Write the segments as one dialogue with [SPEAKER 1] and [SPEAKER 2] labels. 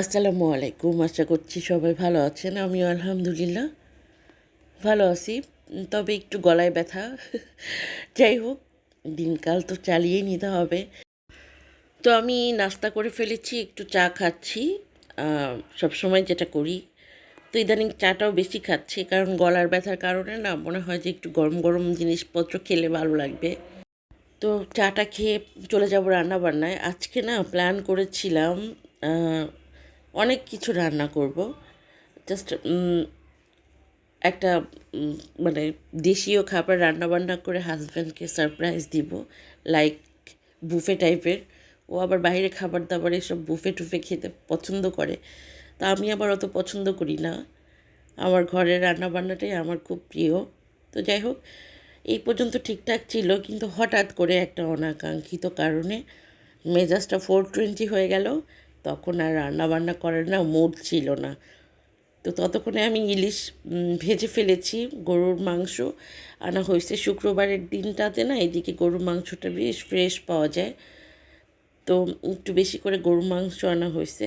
[SPEAKER 1] আসসালামু আলাইকুম। আশা করছি সবাই ভালো আছেন। আমিও আলহামদুলিল্লাহ ভালো আছি। তবে একটু গলায় ব্যথা। যাই হোক, দিনকাল তো চালিয়ে নিতে হবে। তো আমি নাস্তা করে ফেলেছি, একটু চা খাচ্ছি। সব সময় যেটা করি, তো ইদানিং চাটাও বেশি খাচ্ছি। কারণ গলার ব্যথার কারণে না, মনে হয় যে একটু গরম গরম জিনিসপত্র খেলে ভালো লাগবে। তো চাটা খেয়ে চলে যাব রান্না বান্নায় আজকে না প্ল্যান করেছিলাম অনেক কিছু রান্না করব। জাস্ট একটা মানে দেশীয় খাবার রান্না বান্না করে হাজব্যান্ডকে সারপ্রাইজ দিব লাইক বুফে টাইপের ও আবার বাইরে খাবার দাবার এসব বুফে টুফে খেতে পছন্দ করে। তা আমি আবার অত পছন্দ করি না। আমার ঘরের রান্না বান্নাটাই আমার খুব প্রিয়। তো যাই হোক, এই পর্যন্ত ঠিকঠাক ছিল, কিন্তু হঠাৎ করে একটা অনাকাঙ্ক্ষিত কারণে মেজাজটা ফোর টোয়েন্টি হয়ে গেল। তখন আর রান্না বান্না করার না মুড ছিল না। তো ততক্ষণে আমি ইলিশ ভেজে ফেলেছি গরুর মাংস। আনা হয়েছে শুক্রবারের দিনটাতে না এদিকে গরুর মাংসটা বেশ ফ্রেশ পাওয়া যায়। তো একটু বেশি করে গরুর মাংস আনা হয়েছে।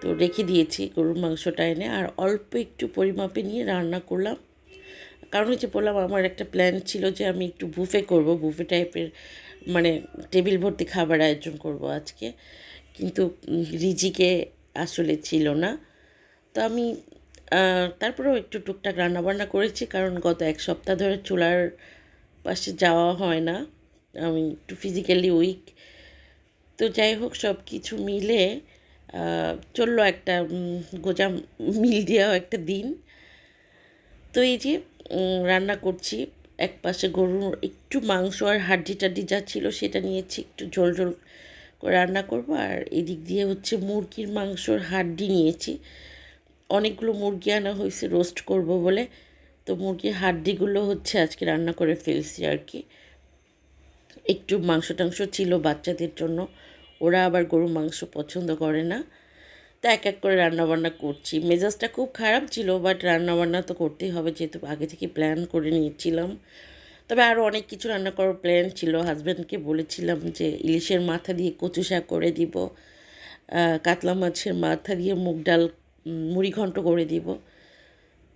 [SPEAKER 1] তো রেখে দিয়েছি গরুর মাংসটা এনে। আর অল্প একটু পরিমাপে নিয়ে রান্না করলাম। কারণ হচ্ছে বললাম, আমার একটা প্ল্যান ছিল যে আমি একটু বুফে করব। বুফে টাইপের মানে টেবিল ভর্তি খাবার আয়োজন করব আজকে। কিন্তু রিজিকে আসলে ছিল না। তো আমি তারপরেও একটু টুকটাক রান্নাবান্না করেছি কারণ গত এক সপ্তাহ ধরে চুলার পাশে যাওয়া হয় না। আমি একটু ফিজিক্যালি উইক তো যাই হোক সব কিছু মিলে চলল একটা গোজা মিল দেওয়া একটা দিন। তো এই যে রান্না করছি এক পাশে গরুর একটু মাংস আর হাড্ডি টাড্ডি যা ছিল সেটা নিয়েছি, একটু ঝোল ঝোল রান্না করব। আর এদিক দিয়ে হচ্ছে মুরগির মাংসর হাড্ডি নিয়েছি। অনেকগুলো মুরগি আনা হয়েছে রোস্ট করব বলে। তো মুরগির হাড্ডিগুলো হচ্ছে আজকে রান্না করে ফেলছি আর কি। একটু মাংস টাংস ছিল বাচ্চাদের জন্য। ওরা আবার গরু মাংস পছন্দ করে না। তো এক এক করে রান্নাবান্না করছি। মেজাজটা খুব খারাপ ছিল বাট রান্নাবান্না তো করতেই হবে, যেহেতু আগে থেকে প্ল্যান করে নিয়েছিলাম। তবে আরও অনেক কিছু রান্না করার প্ল্যান ছিল। হাজব্যান্ডকে বলেছিলাম যে ইলিশের মাথা দিয়ে কচু শাক করে দিব কাতলা মাছের মাথা দিয়ে মুগ ডাল মুড়ি ঘন্ট করে দিব।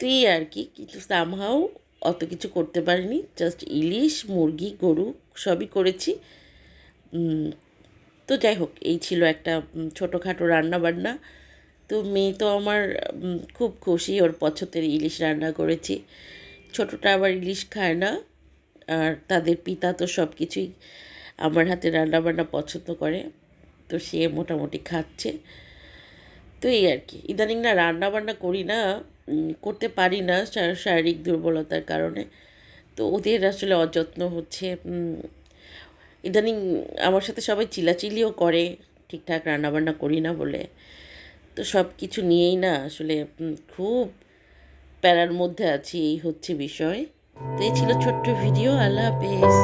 [SPEAKER 1] তো এই আর কি, কিন্তু সামহাও অত কিছু করতে পারিনি। জাস্ট ইলিশ, মুরগি, গরু সবই করেছি। তো যাই হোক, এই ছিল একটা ছোটোখাটো রান্নাবান্না। তো মেয়ে তো আমার খুব খুশি, ওর পছন্দের ইলিশ রান্না করেছি। ছোটোটা আবার ইলিশ খায় না। আর তাদের পিতা তো সব কিছুই আমার হাতে রান্না বান্না পছন্দ করে, তো সে মোটামুটি খাচ্ছে। তো এই আর কি। ইদানিং না রান্না বান্না করি না করতে পারি না শারীরিক দুর্বলতার কারণে। তো ওদের আসলে অযত্ন হচ্ছে ইদানিং আমার সাথে সবাই চিলাচিলিও করে, ঠিকঠাক রান্নাবান্না করি না বলে। তো সব কিছু নিয়েই না আসলে খুব প্যারার মধ্যে আছি, এই হচ্ছে বিষয়। তো এই ছিল ছোট্ট ভিডিও আল্লাহ হাফেজ।